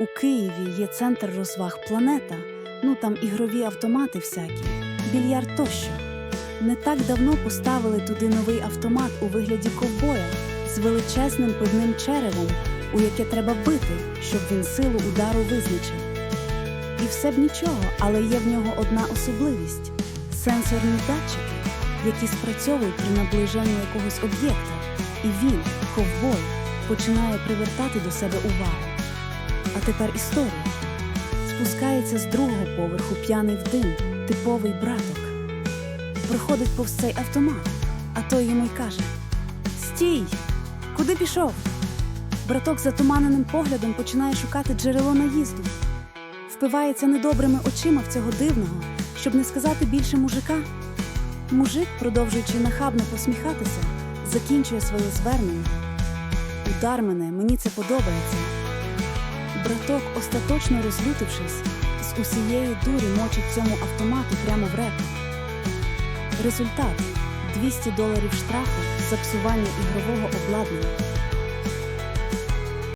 У Києві є центр розваг Планета, ну там ігрові автомати всякі, більярд тощо. Не так давно поставили туди новий автомат у вигляді ковбоя з величезним пивним черевом, у яке треба бити, щоб він силу удару визначив. І все б нічого, але є в нього одна особливість сенсорні датчики, які спрацьовують при наближенні якогось об'єкта, і він, ковбой, починає привертати до себе увагу. Тепер історія. Спускається з другого поверху п'яний в дим, типовий браток. Проходить повз цей автомат, а той йому й каже: Стій! Куди пішов? Браток затуманеним поглядом починає шукати джерело наїзду. Впивається недобрими очима в цього дивного, щоб не сказати більше мужика. Мужик, продовжуючи нахабно посміхатися, закінчує своє звернення. Удар мене, мені це подобається. Браток, остаточно розлютившись, з усієї дурі мочить цьому автомату прямо в реп. Результат 200 доларів штрафу за псування ігрового обладнання.